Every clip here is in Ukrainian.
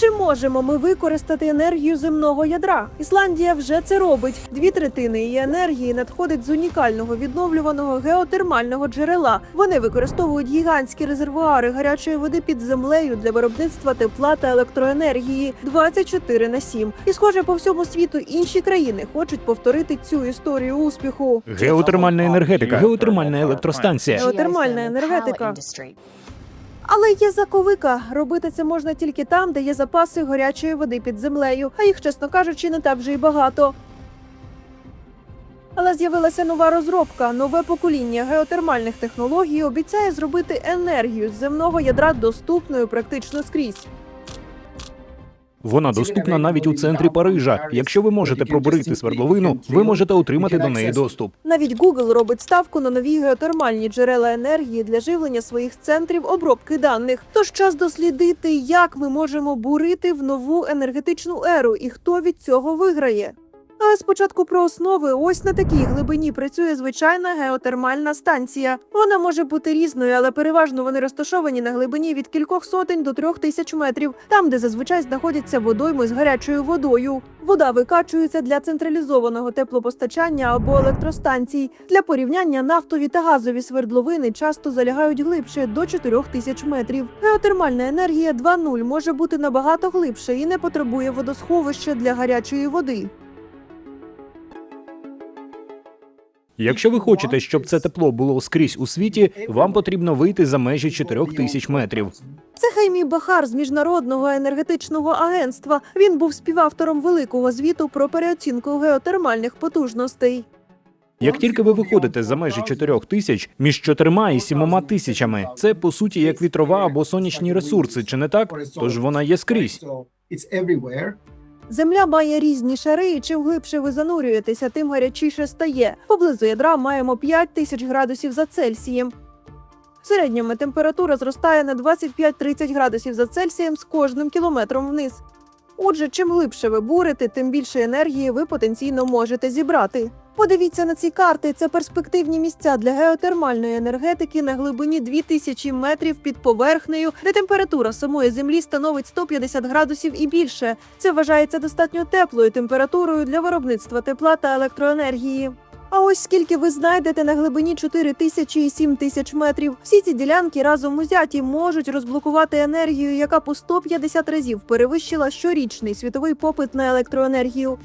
Чи можемо ми використати енергію земного ядра? Ісландія вже це робить. Дві третини її енергії надходить з унікального відновлюваного геотермального джерела. Вони використовують гігантські резервуари гарячої води під землею для виробництва тепла та електроенергії 24 на 7. І схоже, по всьому світу інші країни хочуть повторити цю історію успіху. Геотермальна енергетика, геотермальна електростанція. Геотермальна енергетика. Але є заковика. Робити це можна тільки там, де є запаси гарячої води під землею, а їх, чесно кажучи, не так вже й багато. Але з'явилася нова розробка. Нове покоління геотермальних технологій обіцяє зробити енергію з земного ядра доступною практично скрізь. Вона доступна навіть у центрі Парижа. Якщо ви можете пробурити свердловину, ви можете отримати до неї доступ. Навіть Google робить ставку на нові геотермальні джерела енергії для живлення своїх центрів обробки даних. Тож час дослідити, як ми можемо бурити в нову енергетичну еру і хто від цього виграє. Але спочатку про основи. Ось на такій глибині працює звичайна геотермальна станція. Вона може бути різною, але переважно вони розташовані на глибині від кількох сотень до трьох тисяч метрів, там, де зазвичай знаходяться водойми з гарячою водою. Вода викачується для централізованого теплопостачання або електростанцій. Для порівняння нафтові та газові свердловини часто залягають глибше до 4 тисяч метрів. Геотермальна енергія 2.0 може бути набагато глибше і не потребує водосховища для гарячої води. Якщо ви хочете, щоб це тепло було скрізь у світі, вам потрібно вийти за межі 4 тисяч метрів. Це Хаймі Бахар з міжнародного енергетичного агентства. Він був співавтором великого звіту про переоцінку геотермальних потужностей. Як тільки ви виходите за межі 4 тисяч, між 4 і 7 тисячами, це по суті як вітрова або сонячні ресурси, чи не так? Тож вона є скрізь. Земля має різні шари, і чим глибше ви занурюєтеся, тим гарячіше стає. Поблизу ядра маємо 5 тисяч градусів за Цельсієм. В середньому температура зростає на 25-30 градусів за Цельсієм з кожним кілометром вниз. Отже, чим глибше ви бурите, тим більше енергії ви потенційно можете зібрати. Подивіться на ці карти. Це перспективні місця для геотермальної енергетики на глибині 2000 метрів під поверхнею, де температура самої землі становить 150 градусів і більше. Це вважається достатньо теплою температурою для виробництва тепла та електроенергії. А ось скільки ви знайдете на глибині 4 тисячі і 7 тисяч метрів. Всі ці ділянки разом узяті можуть розблокувати енергію, яка по 150 разів перевищила щорічний світовий попит на електроенергію.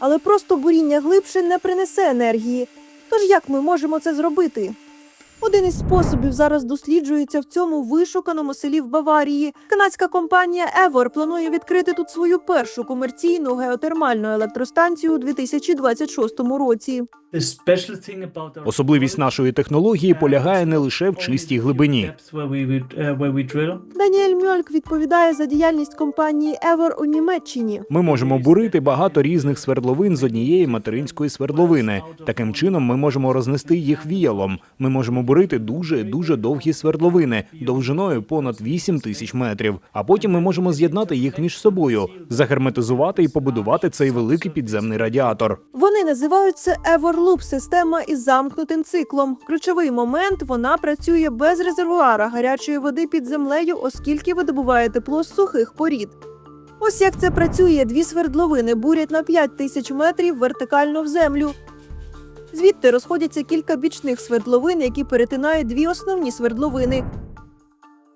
Але просто буріння глибше не принесе енергії. Тож як ми можемо це зробити? Один із способів зараз досліджується в цьому вишуканому селі в Баварії. Канадська компанія Евор планує відкрити тут свою першу комерційну геотермальну електростанцію у 2026 році. Особливість нашої технології полягає не лише в чистій глибині. Даніель Мьольк відповідає за діяльність компанії Евор у Німеччині. Ми можемо бурити багато різних свердловин з однієї материнської свердловини. Таким чином, ми можемо рознести їх віялом. Ми можемо бурити дуже дуже довгі свердловини довжиною понад 8 тисяч метрів. А потім ми можемо з'єднати їх між собою, загерметизувати і побудувати цей великий підземний радіатор. Вони називають це Everloop – система із замкнутим циклом. Ключовий момент вона працює без резервуара гарячої води під землею, оскільки видобуває тепло з сухих порід. Ось як це працює: дві свердловини бурять на 5 тисяч метрів вертикально в землю. Звідти розходяться кілька бічних свердловин, які перетинають дві основні свердловини.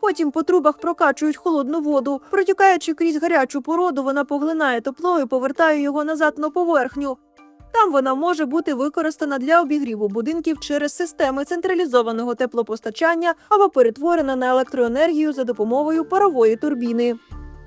Потім по трубах прокачують холодну воду. Протікаючи крізь гарячу породу, вона поглинає тепло і повертає його назад на поверхню. Там вона може бути використана для обігріву будинків через системи централізованого теплопостачання або перетворена на електроенергію за допомогою парової турбіни.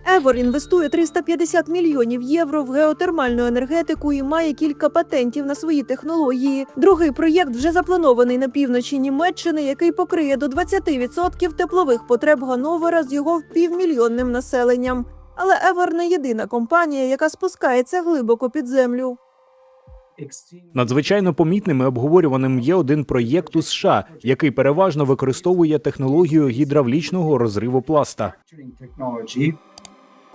Евор інвестує 350 мільйонів євро в геотермальну енергетику і має кілька патентів на свої технології. Другий проєкт вже запланований на півночі Німеччини, який покриє до 20% теплових потреб Гановера з його півмільйонним населенням. Але Евор не єдина компанія, яка спускається глибоко під землю. Надзвичайно помітним і обговорюваним є один проєкт у США, який переважно використовує технологію гідравлічного розриву пласта.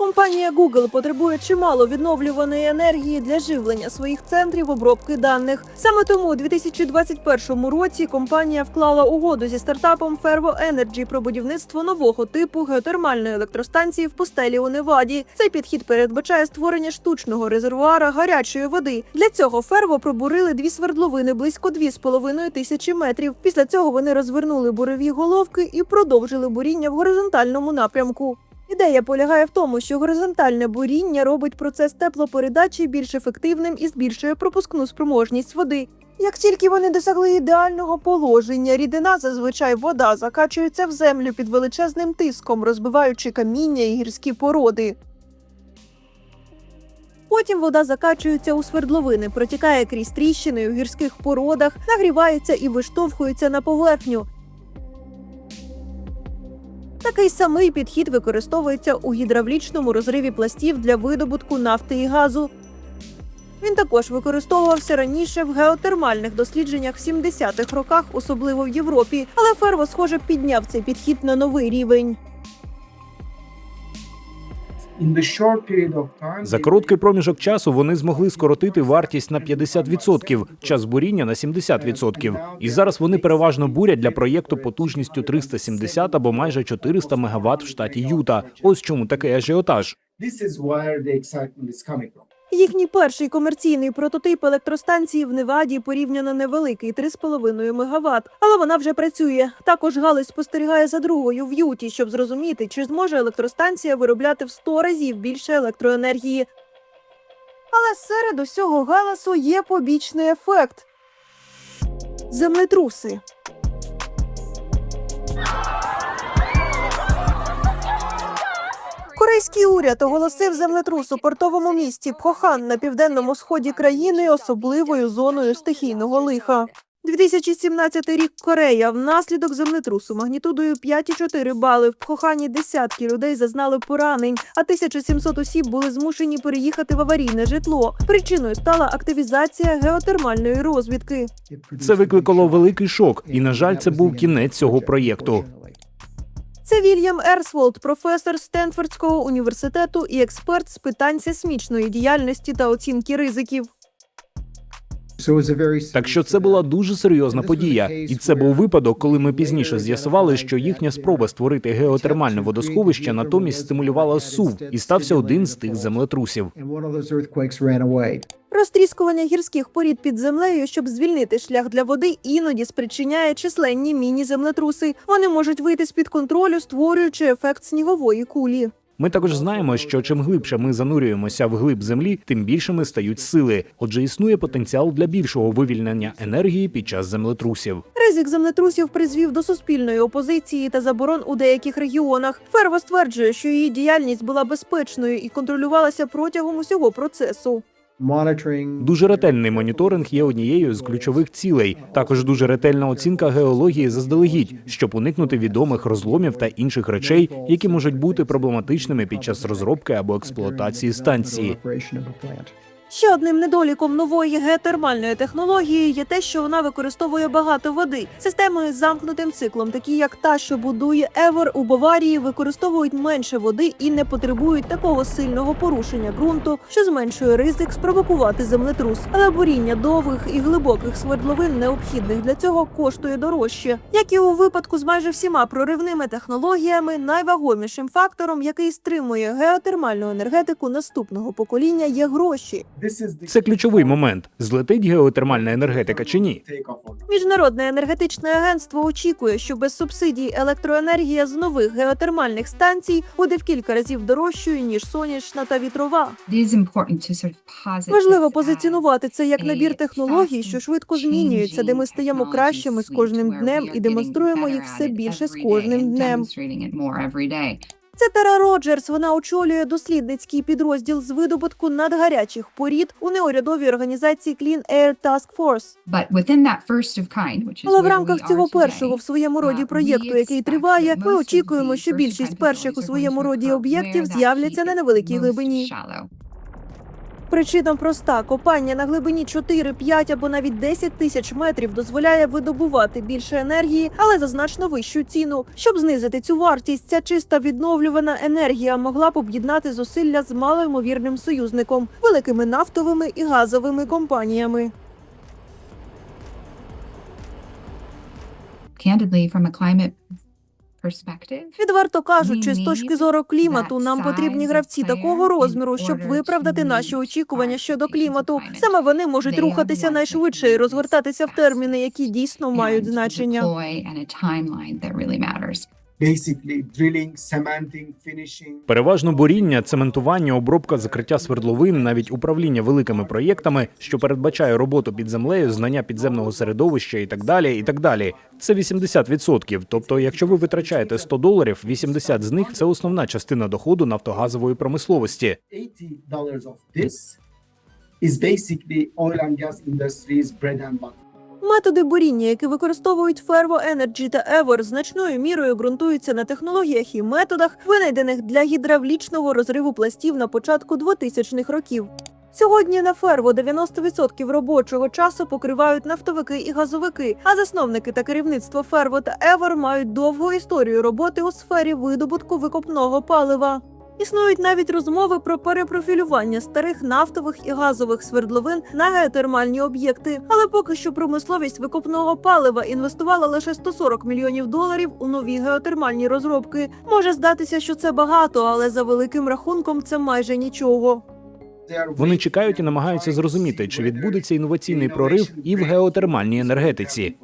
Компанія Google потребує чимало відновлюваної енергії для живлення своїх центрів обробки даних. Саме тому у 2021 році компанія вклала угоду зі стартапом Fervo Energy про будівництво нового типу геотермальної електростанції в пустелі у Неваді. Цей підхід передбачає створення штучного резервуара гарячої води. Для цього Fervo пробурили дві свердловини близько 2,5 тисячі метрів. Після цього вони розвернули бурові головки і продовжили буріння в горизонтальному напрямку. Ідея полягає в тому, що горизонтальне буріння робить процес теплопередачі більш ефективним і збільшує пропускну спроможність води. Як тільки вони досягли ідеального положення, рідина, зазвичай вода, закачується в землю під величезним тиском, розбиваючи каміння і гірські породи. Потім вода закачується у свердловини, протікає крізь тріщини у гірських породах, нагрівається і виштовхується на поверхню. Такий самий підхід використовується у гідравлічному розриві пластів для видобутку нафти і газу. Він також використовувався раніше в геотермальних дослідженнях в 70-х роках, особливо в Європі. Але Ферво, схоже, підняв цей підхід на новий рівень. За короткий проміжок часу вони змогли скоротити вартість на 50%, час буріння на 70%. І зараз вони переважно бурять для проєкту потужністю 370 або майже 400 МВт в штаті Юта. Ось чому такий ажіотаж. This is where the excitement is coming from. Їхній перший комерційний прототип електростанції в Неваді порівняно невеликий 3,5 МВт, але вона вже працює. Також галузь спостерігає за другою в Юті, щоб зрозуміти, чи зможе електростанція виробляти в 100 разів більше електроенергії. Але серед усього галасу є побічний ефект землетруси. Корейський уряд оголосив землетрус у портовому місті Пхохан на південному сході країни особливою зоною стихійного лиха. 2017 рік Корея внаслідок землетрусу магнітудою 5,4 бали в Пхохані десятки людей зазнали поранень, а 1700 осіб були змушені переїхати в аварійне житло. Причиною стала активізація геотермальної розвідки. Це викликало великий шок, і на жаль, це був кінець цього проєкту. Це Вільям Ерсволд, професор Стенфордського університету і експерт з питань сейсмічної діяльності та оцінки ризиків. Так що це була дуже серйозна подія, і це був випадок, коли ми пізніше з'ясували, що їхня спроба створити геотермальне водосховище натомість стимулювала сув, і стався один з тих землетрусів. Розтріскування гірських порід під землею, щоб звільнити шлях для води, іноді спричиняє численні міні-землетруси. Вони можуть вийти з під контролю, створюючи ефект снігової кулі. Ми також знаємо, що чим глибше ми занурюємося в глиб землі, тим більшими стають сили. Отже, існує потенціал для більшого вивільнення енергії під час землетрусів. Ризик землетрусів призвів до суспільної опозиції та заборон у деяких регіонах. Ферва стверджує, що її діяльність була безпечною і контролювалася протягом усього процесу. Дуже ретельний моніторинг є однією з ключових цілей. Також дуже ретельна оцінка геології заздалегідь, щоб уникнути відомих розломів та інших речей, які можуть бути проблематичними під час розробки або експлуатації станції. Ще одним недоліком нової геотермальної технології є те, що вона використовує багато води. Системи з замкнутим циклом, такі як та, що будує Евор у Баварії, використовують менше води і не потребують такого сильного порушення ґрунту, що зменшує ризик спровокувати землетрус. Але буріння довгих і глибоких свердловин, необхідних для цього, коштує дорожче. Як і у випадку з майже всіма проривними технологіями, найвагомішим фактором, який стримує геотермальну енергетику наступного покоління, є гроші. Це ключовий момент: злетить геотермальна енергетика чи ні. Міжнародне енергетичне агентство очікує, що без субсидій електроенергія з нових геотермальних станцій буде в кілька разів дорожчою ніж сонячна та вітрова. Важливо позиціонувати це як набір технологій, що швидко змінюються, де ми стаємо кращими з кожним днем і демонструємо їх все більше з кожним днем. Це Тара Роджерс. Вона очолює дослідницький підрозділ з видобутку надгарячих порід у неурядовій організації Clean Air Task Force. Але в рамках цього першого в своєму роді проєкту, який триває, ми очікуємо, що більшість перших у своєму роді об'єктів з'являться на невеликій глибині. Причина проста: копання на глибині 4, 5 або навіть 10 тисяч метрів дозволяє видобувати більше енергії, але за значно вищу ціну. Щоб знизити цю вартість, ця чиста відновлювана енергія могла б об'єднати зусилля з малоймовірним союзником великими нафтовими і газовими компаніями. Відверто кажучи, з точки зору клімату, нам потрібні гравці такого розміру, щоб виправдати наші очікування щодо клімату. Саме вони можуть рухатися найшвидше і розгортатися в терміни, які дійсно мають значення. Basically drilling, cementing, finishing. Переважно буріння, цементування, обробка, закриття свердловин, навіть управління великими проєктами, що передбачає роботу під землею, знання підземного середовища і так далі. І так далі. Це 80%. Тобто, якщо ви витрачаєте 100 доларів, 80 з них це основна частина доходу нафтогазової промисловості. $80 of this is basically oil and gas industry's bread and butter. Методи буріння, які використовують Fervo Energy та Evor, значною мірою ґрунтуються на технологіях і методах, винайдених для гідравлічного розриву пластів на початку 2000-х років. Сьогодні на Ферво 90% робочого часу покривають нафтовики і газовики, а засновники та керівництво Ферво та Евор мають довгу історію роботи у сфері видобутку викопного палива. Існують навіть розмови про перепрофілювання старих нафтових і газових свердловин на геотермальні об'єкти. Але поки що промисловість викопного палива інвестувала лише 140 мільйонів доларів у нові геотермальні розробки. Може здатися, що це багато, але за великим рахунком це майже нічого. Вони чекають і намагаються зрозуміти, чи відбудеться інноваційний прорив і в геотермальній енергетиці.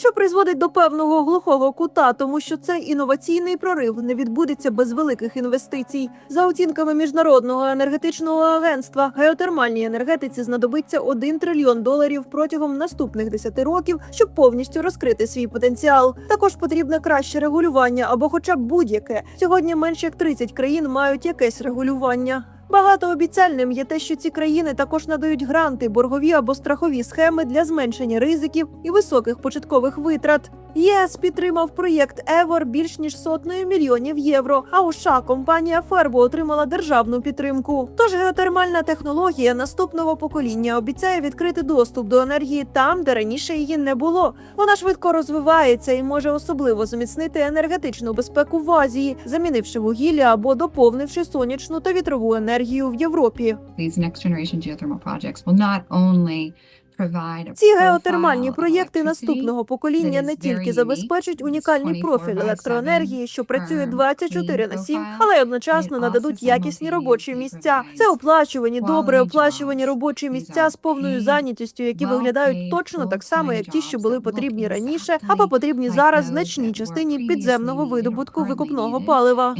Що призводить до певного глухого кута, тому що цей інноваційний прорив не відбудеться без великих інвестицій. За оцінками міжнародного енергетичного агентства, геотермальній енергетиці знадобиться 1 трильйон доларів протягом наступних 10 років, щоб повністю розкрити свій потенціал. Також потрібне краще регулювання або, хоча б будь-яке. Сьогодні менш як 30 країн мають якесь регулювання. Багатообіцяльним є те, що ці країни також надають гранти, боргові або страхові схеми для зменшення ризиків і високих початкових витрат. ЄС підтримав проєкт Евор більш ніж сотнею мільйонів євро. А у США компанія Фербо отримала державну підтримку. Тож геотермальна технологія наступного покоління обіцяє відкрити доступ до енергії там, де раніше її не було. Вона швидко розвивається і може особливо зміцнити енергетичну безпеку в Азії, замінивши вугілля або доповнивши сонячну та вітрову енергію в Європі. These next generation geothermal projects will not only Ці геотермальні проєкти наступного покоління не тільки забезпечать унікальний профіль електроенергії, що працює 24 на 7, але й одночасно нададуть якісні робочі місця. Це оплачувані, добре оплачувані робочі місця з повною зайнятістю, які виглядають точно так само, як ті, що були потрібні раніше, або потрібні зараз значній частині підземного видобутку викопного палива.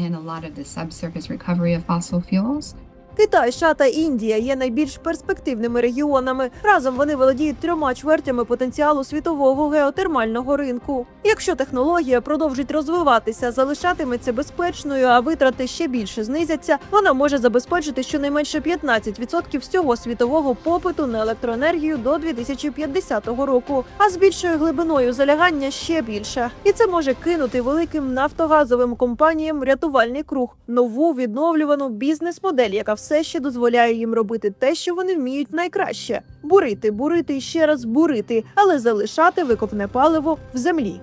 Китай, США та Індія є найбільш перспективними регіонами. Разом вони володіють трьома чвертями потенціалу світового геотермального ринку. Якщо технологія продовжить розвиватися, залишатиметься безпечною, а витрати ще більше знизяться, вона може забезпечити щонайменше 15% всього світового попиту на електроенергію до 2050 року, а з більшою глибиною залягання ще більше. І це може кинути великим нафтогазовим компаніям рятувальний круг, нову відновлювану бізнес-модель, яка все ще дозволяє їм робити те, що вони вміють найкраще: бурити, бурити і ще раз бурити, але залишати викопне паливо в землі.